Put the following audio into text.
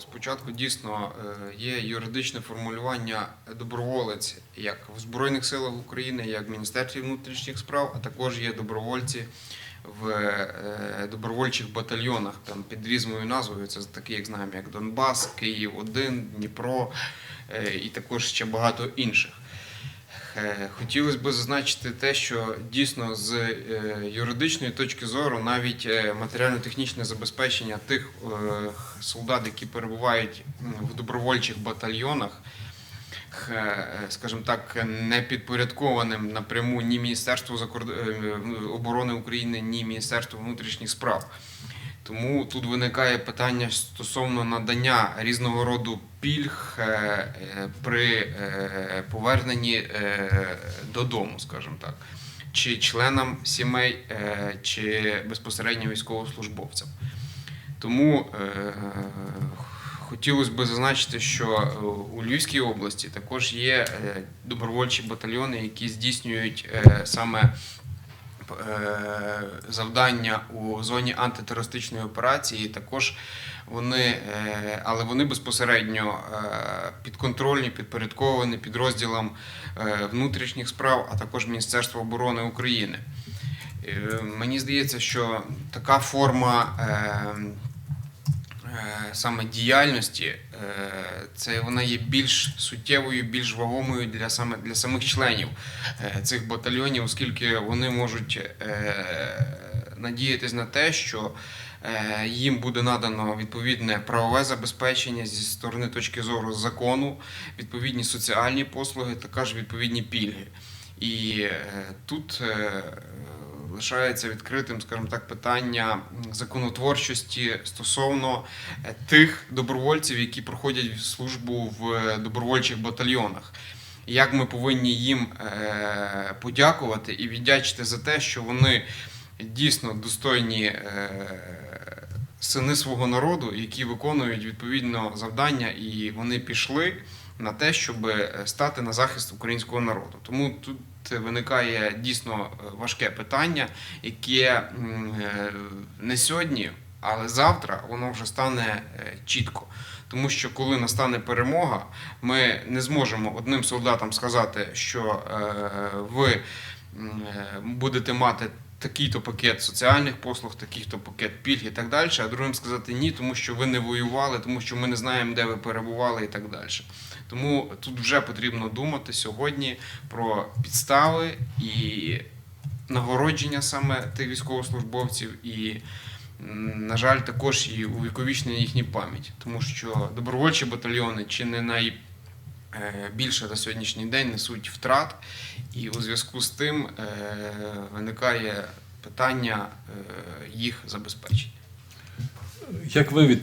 спочатку дійсно е, є юридичне формулювання доброволець як в Збройних силах України, як в Міністерстві внутрішніх справ, а також є добровольці в е, добровольчих батальйонах там під різною назвою. Це такі, як знаємо, як Донбас, Київ 1 Дніпро е, і також ще багато інших. Е, Хотілося б зазначити те, що дійсно з е, юридичної точки зору навіть е, матеріально-технічне забезпечення тих солдат, які перебувають в добровольчих батальйонах, скажімо так, не підпорядкованим напряму ні Міністерству оборони України, ні Міністерству внутрішніх справ. Тому тут виникає питання стосовно надання різного роду пільг е, е, при е, поверненні додому, скажімо так, чи членам сімей, чи безпосередньо військовослужбовцям. Тому хотілося б зазначити, що у Львівській області також є добровольчі батальйони, які здійснюють саме завдання у зоні антитерористичної операції. Також вони, е, але вони безпосередньо е, підконтрольні, підпорядковані підрозділам е, внутрішніх справ, а також Міністерства оборони України. Е, Мені здається, що така форма е, е, саме діяльності, е, це вона є більш суттєвою, більш вагомою для саме для самих членів е, цих батальйонів, оскільки вони можуть е, надіятись на те, що е, їм буде надано відповідне правове забезпечення зі сторони точки зору закону, відповідні соціальні послуги, також відповідні пільги. І е, тут е, лишається відкритим, скажімо так, питання законотворчості стосовно е, тих добровольців, які проходять службу в е, добровольчих батальйонах. Як ми повинні їм е, подякувати і віддячити за те, що вони дійсно достойні сини свого народу, які виконують відповідно завдання, і вони пішли на те, щоб е, стати на захист українського народу. Тому тут виникає дійсно е, важке питання, яке е, не сьогодні, але завтра воно вже стане чітко. Тому що коли настане перемога, ми не зможемо одним солдатам сказати, що ви будете мати такий-то пакет соціальних послуг, такий-то пакет пільг і так далі, а другим сказати ні, тому що ви не воювали, тому що ми не знаємо, де ви перебували і так далі. Тому тут вже потрібно думати сьогодні про підстави і нагородження саме тих військовослужбовців і. На жаль, також і увіковічнення їхній пам'ять, тому що добровольчі батальйони чи не найбільше на сьогоднішній день несуть втрат, і у зв'язку з тим е, виникає питання е, їх забезпечення. Як ви від